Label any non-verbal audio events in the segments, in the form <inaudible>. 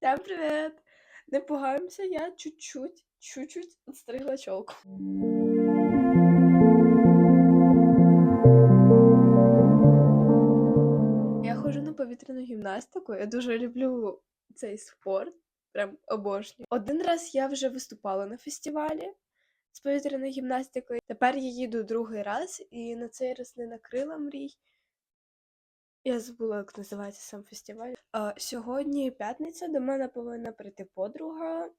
Всем привет! Не пугаємося, я чуть-чуть, чуть-чуть отстригла челку. Я ходжу на повітряну гімнастику. Я дуже люблю цей спорт. Прям обожнюю. Один раз я вже виступала на фестивалі з повітряною гімнастикою. Тепер я їду другий раз, і на цей раз не накрила мрій. Я забула, як називається сам фестиваль. А, сьогодні п'ятниця, до мене повинна прийти подруга,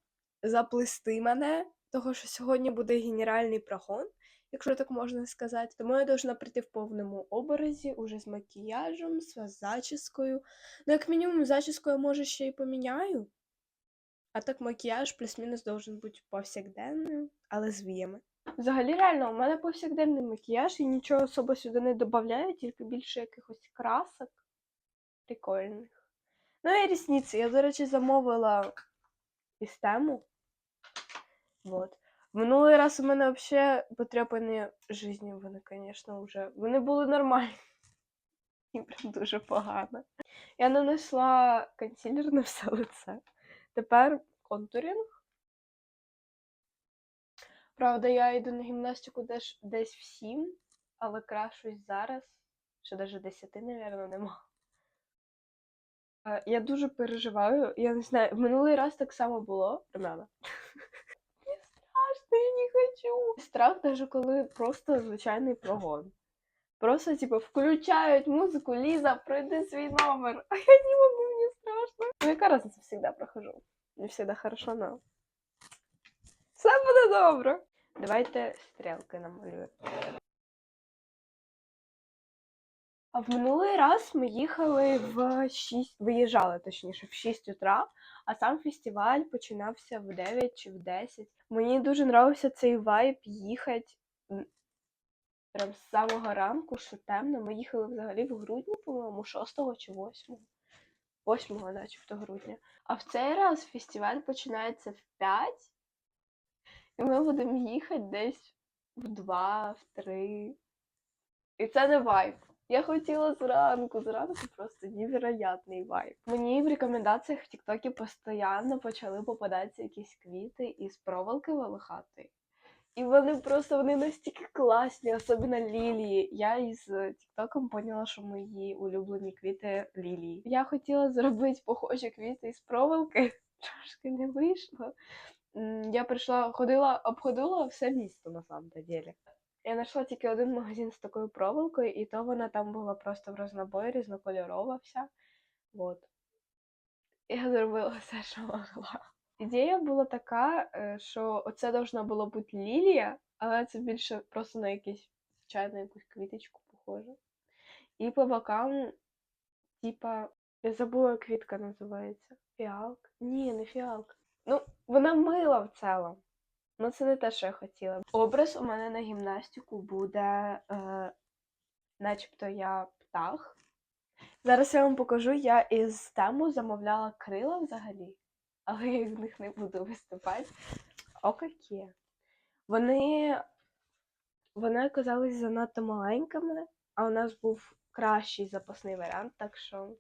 заплести мене, того що сьогодні буде генеральний прогон, якщо так можна сказати. Тому я должна прийти в повному образі, уже з макіяжем, з зачіскою. Ну, як мінімум, зачіску я може ще й поміняю. А так макіяж плюс-мінус должен бути повсякденним, але з віями. Взагалі, реально, у мене повсякденний макіяж і нічого особо сюди не додаю, тільки більше якихось красок прикольних. Ну і рісниці. Я, до речі, замовила із тему. Вот. Минулий раз у мене взагалі потряпані житті вони, звісно, вже. Вони були нормальні. І прям дуже погано. Я нанесла консилер на все лице. Тепер контуринг. Правда, я йду на гімнастику десь, десь в 7, але крашусь зараз, ще навіть 10, мабуть, нема. Е, Я дуже переживаю. Я не знаю, в минулий раз так само було Румяна. <laughs> Мені страшно, я не хочу. Страх, навіть коли просто звичайний прогон. Просто, типу, включають музику, Ліза, пройди свій номер. А я не можу, мені страшно. Ну, яка разниця, завжди прохожу. Не завжди хорошо, но все буде добре. Давайте стрілки намалюємо. А в минулий раз ми їхали в 6, виїжджали точніше в 6 утра, а сам фестиваль починався в 9 чи в 10. Мені дуже нравився цей вайб їхати прям з самого ранку, що темно. Ми їхали взагалі в грудні, по-моєму, 6 чи 8. 8 начебто грудня. А в цей раз фестиваль починається в 5. І ми будемо їхати десь в 2, в 3. І це не вайб. Я хотіла зранку, зранку просто невероятний вайб. Мені в рекомендаціях в Тіктокі постійно почали попадатися якісь квіти із проволоки волохатої. І вони просто вони настільки класні, особливо лілії. Я із Тіктоком поняла, що мої улюблені квіти лілії. Я хотіла зробити похожі квіти із проволоки, <laughs> трошки не вийшло. Я прийшла, ходила, обходила все місто на самом деле. Я знайшла тільки один магазин з такою проволокою, і то вона там була просто в рознобої, різнокольорова вся. Вот. Я зробила все, <laughs> що могла. Ідея була така, що оце должна була бути лілія, але це більше просто на якийсь звичайну якусь квіточку похоже. І по бокам, типа, я забула, квітка називається. Фіалка? Ні, не фіалка. Ну, вона мила в цілому. Ну, це не те, що я хотіла. Образ у мене на гімнастику буде, е, начебто я птах. Зараз я вам покажу, я із тему замовляла крила взагалі, але я з них не буду виступати. Окей. Вони, вони оказались занадто маленькими, а у нас був кращий запасний варіант, так що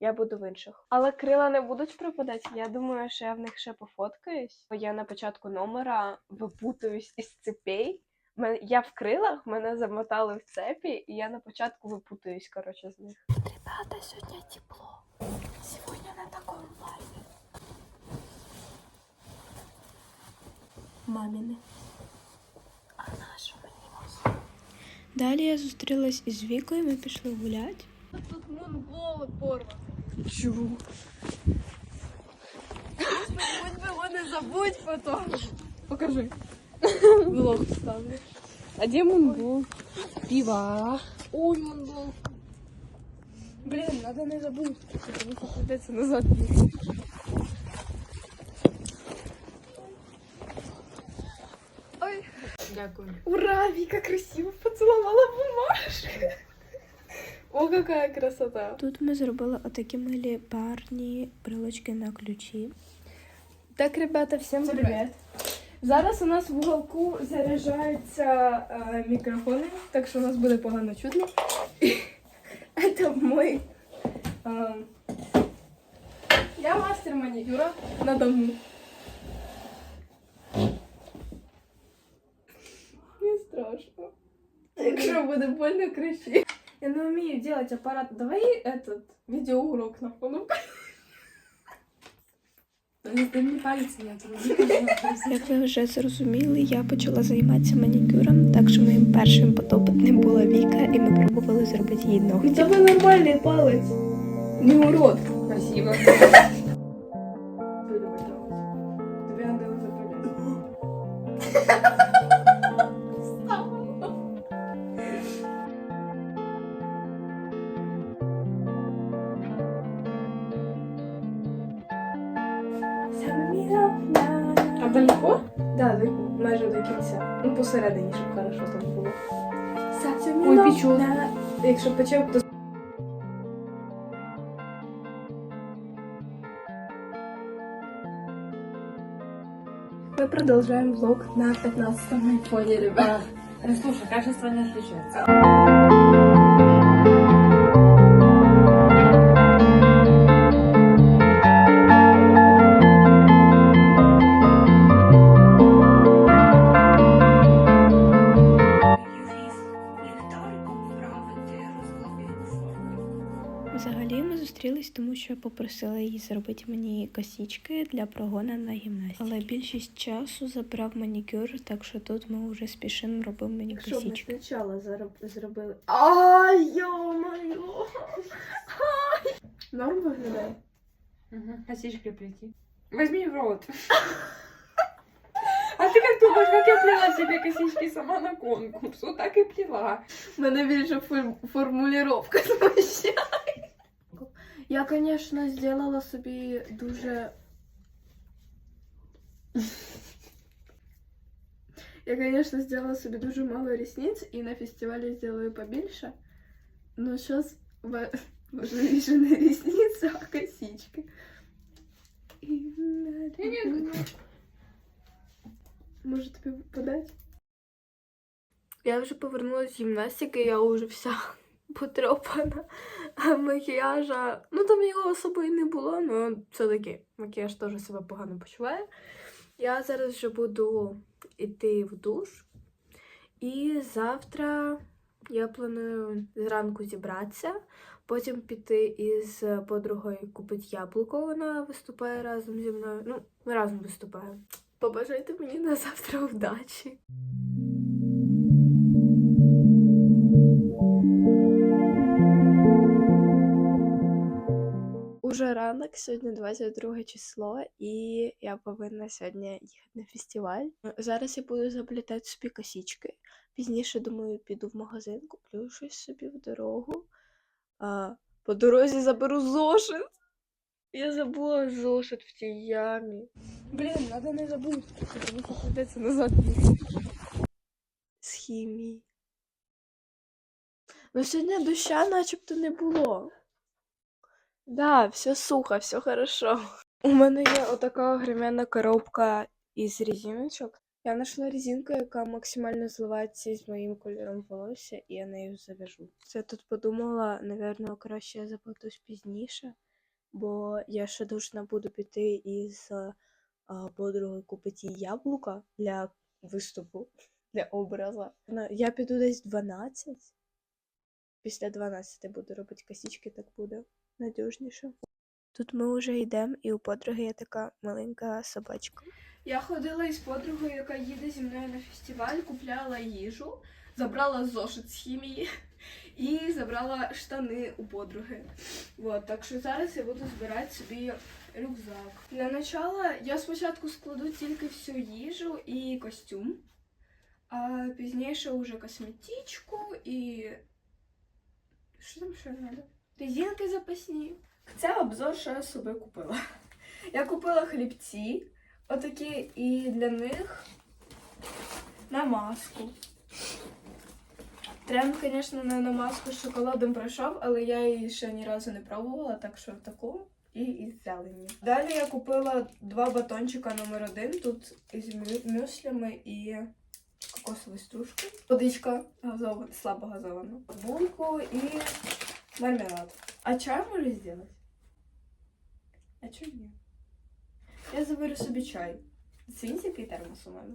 я буду в інших. Але крила не будуть пропадати. Я думаю, що я в них ще пофоткаюсь. Бо я на початку номера випутуюсь із цепей. Я в крилах, мене замотали в цепі, і я на початку випутуюсь, коротше, з них. Ребята, сегодня тепло. Сегодня на таком вайбе. Мамины. А не Далі я зустрілась із Вікою, ми пішли гуляти. Тут монголи порвані. Чого? Будь би його не забудь потім. Покажи. Влог ставлю. А де монгол? Піва. Ой, монгол. Блін, надо не забути. Тому що прийдеться назад їхати. Ой. Дякую. Ура, Вика красиво поцеловала бумажку. О, какая красота. Тут ми зробили отакі милі парні брелочки на ключі. Так, ребята, всім привіт. Зараз у нас в уголку заряджаються е, мікрофони, так що у нас буде погано чутно. <laughs> Це мой е, Я мастер манікюра на дому. Не страшно. Якщо буде больно, кричи. Я не умею делать аппарат. Давай этот видеоурок на фону. Як ви вже зрозуміли, я почала займатися манікюром, так що моїм першим подопитним була Віка, і ми пробували зробити їй У ногті. тебе нормальний палець. Не урод. Спасибо. Якщо пече, то Мы продолжаем влог на 15-м айфоне, ребят. Ну, слушай, качество не отличается. Попросила її зробити мені косічки для прогону на гімнастику. Але більшість часу забрав манікюр, так що тут ми вже спішимо робимо мені косічки. спочатку зробили. Ай, йо-моє! Норм виглядає? Угу. Косички плети. Возьми в рот. А ты как думаешь, как я плела себе косички сама на конкурс? Вот так и плела. Мене більше формулировка смущає. Я, звісно, зробила собі дуже. Я, конечно, сделала собі дуже мало ресниц і на фестивалі сделаю побільше. Но сейчас важливіше не ресниці, а косички. І Може тобі подати? Я вже повернулася з гімнастики, я вже вся потрьопана. Макіяжа. Ну там його особо і не було, але все-таки макіяж теж себе погано почуває. Я зараз вже буду йти в душ. І завтра я планую зранку зібратися, потім піти із подругою купити яблуко. Вона виступає разом зі мною. Ну, разом виступаємо. Побажайте мені на завтра вдачі. Уже ранок, сьогодні 22 число, і я повинна сьогодні їхати на фестиваль. Зараз я буду заплітати собі косички. Пізніше, думаю, піду в магазин, куплю щось собі в дорогу. А, по дорозі заберу зошит. Я забула зошит в тій ямі. Блін, треба не забути, тому що прийдеться назад. З хімії. Ну сьогодні доща начебто не було. Да, все сухо, все хорошо. <laughs> У мене є отака огроменна коробка із резиночок. Я знайшла резинку, яка максимально зливається з моїм кольором волосся, і я нею завяжу. Це тут подумала, напевно, краще я заплатусь пізніше, бо я ще должна буду піти із а, подругою купити яблука для виступу, <laughs> для образу. Ну, Я піду десь 12. Після 12 буду робити косички, так буде надіжніше. Тут ми вже йдемо, і у подруги є така маленька собачка. Я ходила із подругою, яка їде зі мною на фестиваль, купляла їжу, забрала зошит з хімії і забрала штани у подруги. Вот, так що зараз я буду збирати собі рюкзак. Для начала я спочатку складу тільки всю їжу і костюм, а пізніше вже косметичку і. Що там ще треба? Резинки запасні. Це обзор, що я собі купила. <laughs> Я купила хлібці, отакі, і для них намазку. Тренд, звісно, не на маску з шоколадом пройшов, але я її ще ні разу не пробувала, так що таку і із зелені. Далі я купила два батончика номер один. Тут із мюслями і кокосовою стружкою. Водичка газована, слабо газована. Булку і мармелад. А чай можу зробити? А чого ні? Я заберу собі чай. Який термос у мене.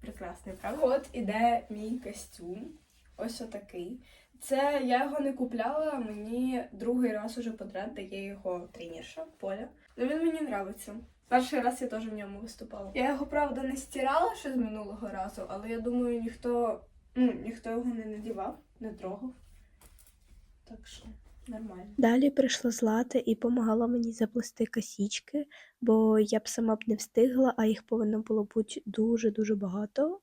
Прекрасний, правда? От іде мій костюм. Ось отакий. Це я його не купляла, мені другий раз уже подряд дає його тренерша Поля. Ну він мені нравиться. Перший раз я теж в ньому виступала. Я його, правда, не стирала ще з минулого разу, але я думаю, ніхто, ну, ніхто його не надівав, не трогав. Так що нормально. Далі прийшла Злата і допомагала мені заплести косічки, бо я б сама б не встигла, а їх повинно було бути дуже-дуже багато.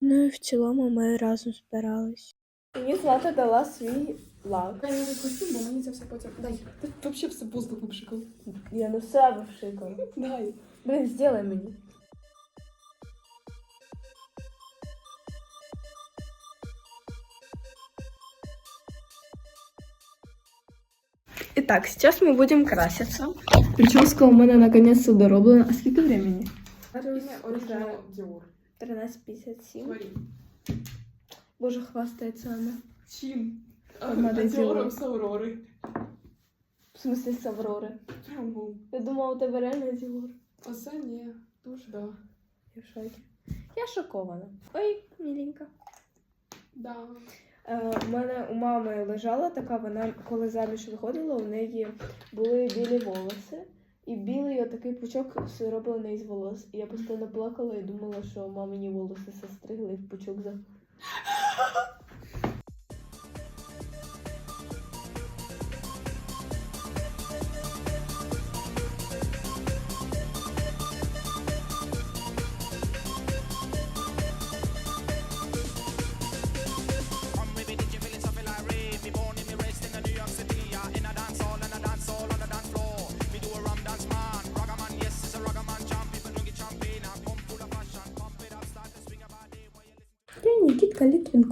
Ну і в цілому ми разом збирались. Мені Злата дала свій лак. Я не костюм, бо мені це все потім. Дай. Ти вообще все воздух випшикав. Я на себе вшикала. Дай. Блін, зробай мені. Итак, сейчас мы будем краситься. Прическа у мене наконец-то дороблена. А скільки времени? Оригінал Діор. 13.57. Говори. Боже, хвастается она. Чим? Помада А, Діором Діор. з Аврори. В смысле с Аврори. Прямо. Я думала, у тебе реально Діор. Оце ні. Дуже. Да. Я в шокі. Я шокована. Ой, миленька. Да. Е, у мене у мами лежала така, вона коли заміж виходила, у неї були білі волоси. І білий отакий пучок зроблений з волос. І я постійно плакала і думала, що мамині волоси состригли в пучок за.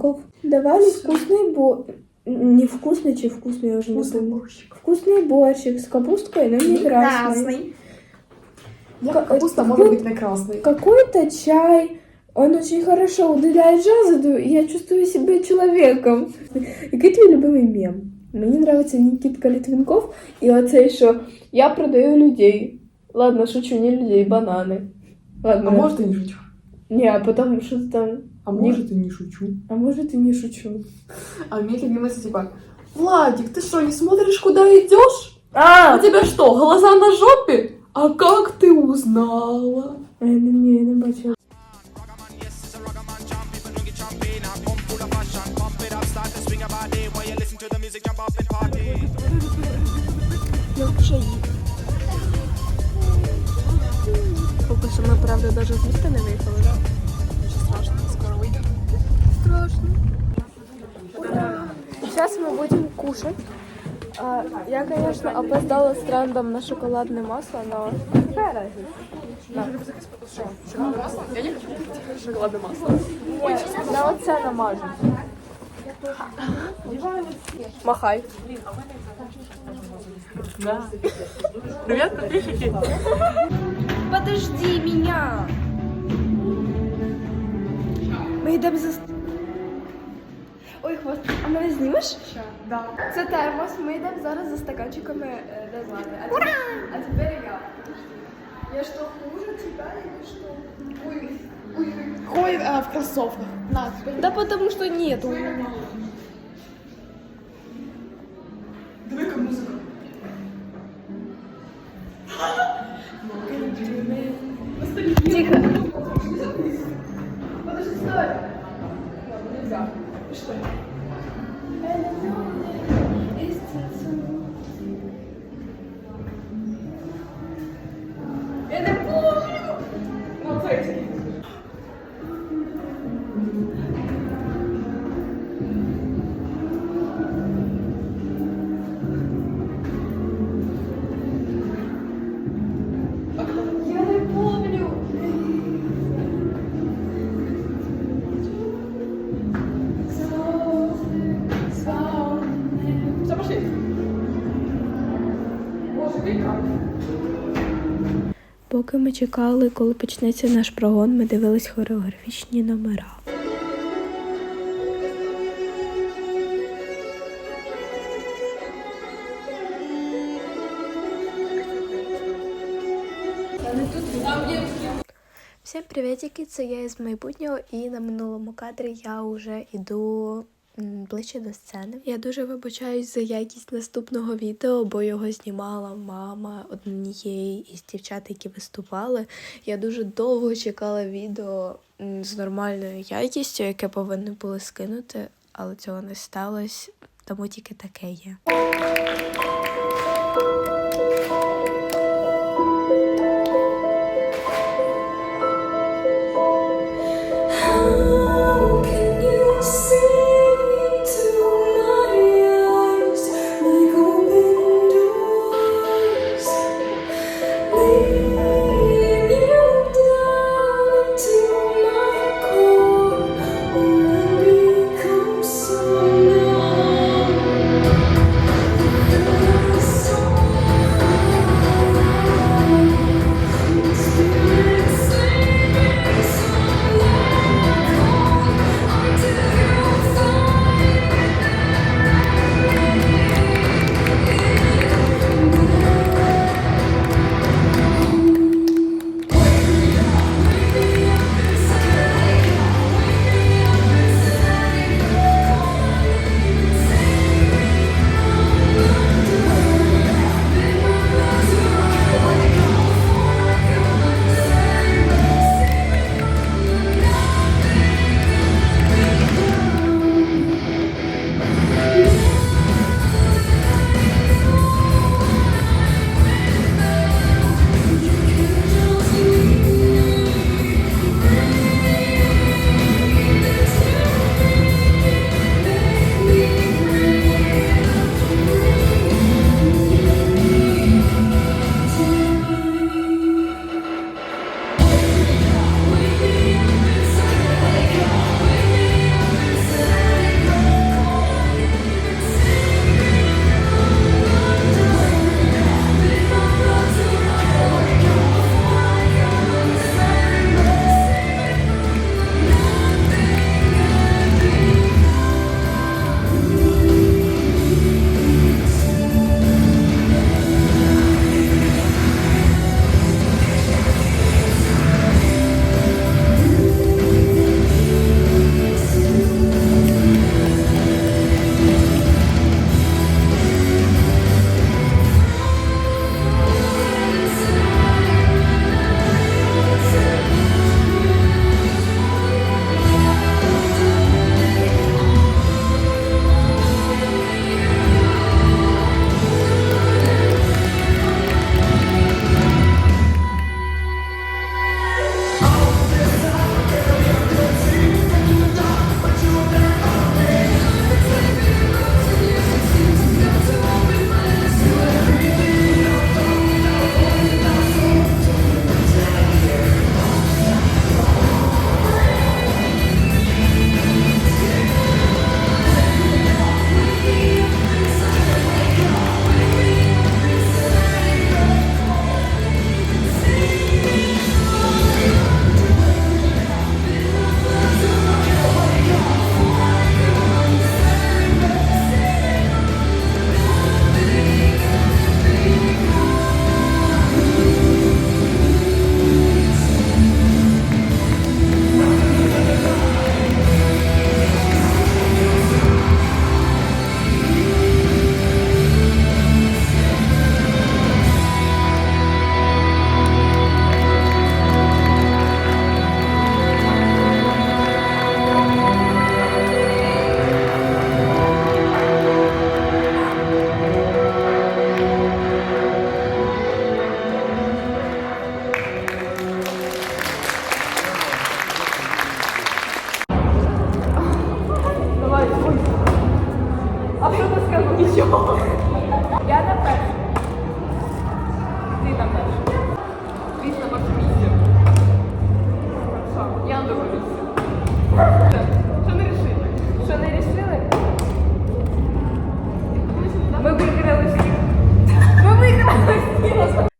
Никитка Литвинков. Давали вкусный бо... Не вкусный, чи вкусный, я уже не помню. Вкусный борщик с капусткой, но не красный. Як Ка- капуста какой- може бути не красний? Какой-то чай. Он очень хорошо удаляет жазу, и я чувствую себя человеком. Який твій любимий мем? Мені нравится Никитка Литвинков і оцей, що я продаю людей. Ладно, шучу, не людей, банани. Ладно. А може ти не шучу? Не, а потом что там... А може ти не шучу? А может и не шучу. А мне любимый типа, Владик, ты что, не смотришь, куда идешь? А! А у тебя что, глаза на жопе? А как ты узнала? Я не, не, я не бачила. Я вже їду. Поки що ми, правда, навіть з міста не виїхали, так? Сейчас мы будем кушать. А, я, конечно, опоздала с трендом на шоколадное масло, но какая разница? Шоколадное масло? Я не хочу шоколадное масло. Нет, на оце намажу. Махай. Привет, подписчики. Подожди меня. Ми йдемо за... Ой, хвост, а мене знімеш? Да. Це термос, ми йдемо зараз за стаканчиками е, до Злати. А тепер, а тепер я. Я что, хуже тебя или что? Ой, ой, Ходит а, в кроссовках. На. Да потому что нет у меня. Давай-ка したい。Поки ми чекали, коли почнеться наш прогон, ми дивились хореографічні номера. Всім привітики, це я із майбутнього, і на минулому кадрі я вже йду ближче до сцени. Я дуже вибачаюсь за якість наступного відео, бо його знімала мама однієї із дівчат, які виступали. Я дуже довго чекала відео з нормальною якістю, яке повинні були скинути, але цього не сталося, тому тільки таке є.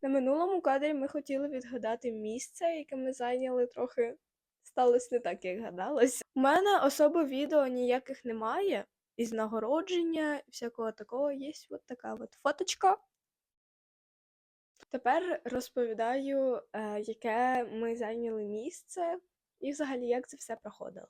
На минулому кадрі ми хотіли відгадати місце, яке ми зайняли трохи. Сталося не так, як гадалось. У мене особо відео ніяких немає. Із нагородження, всякого такого є от така от фоточка. Тепер розповідаю, е, яке ми зайняли місце і взагалі як це все проходило.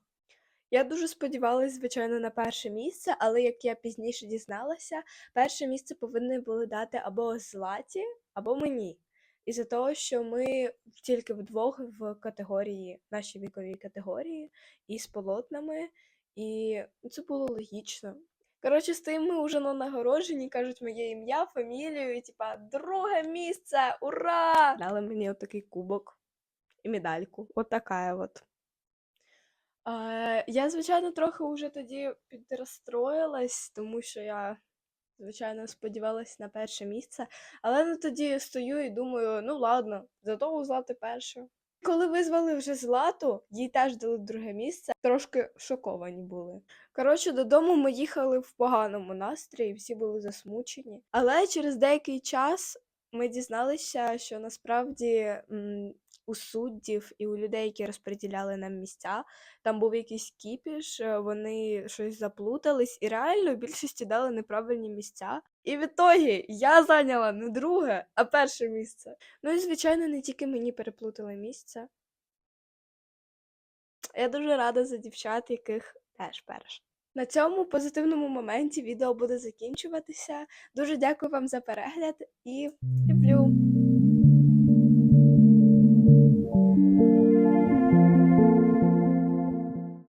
Я дуже сподівалась, звичайно, на перше місце, але як я пізніше дізналася, перше місце повинні були дати або Златі, або мені. Із-за того, що ми тільки вдвох в категорії, нашій віковій категорії, і з полотнами, і це було логічно. Коротше, стоїмо ми вже на нагородженні, кажуть моє ім'я, фамілію, і типа друге місце! Ура! Дали мені отакий кубок і медальку. От така от. Е, я, звичайно, трохи вже тоді підрозстроїлась, тому що я, звичайно, сподівалась на перше місце. Але ну тоді стою і думаю, ну ладно, зато у Злати перше. Коли визвали вже Злату, їй теж дали друге місце, трошки шоковані були. Коротше, додому ми їхали в поганому настрої, всі були засмучені. Але через деякий час ми дізналися, що насправді м, у суддів і у людей, які розподіляли нам місця, там був якийсь кіпіш, е, вони щось заплутались, і реально більшості дали неправильні місця. І в ітогі я зайняла не друге, а перше місце. Ну і звичайно, не тільки мені переплутали місце. Я дуже рада за дівчат, яких теж перше. На цьому позитивному моменті відео буде закінчуватися. Дуже дякую вам за перегляд і люблю!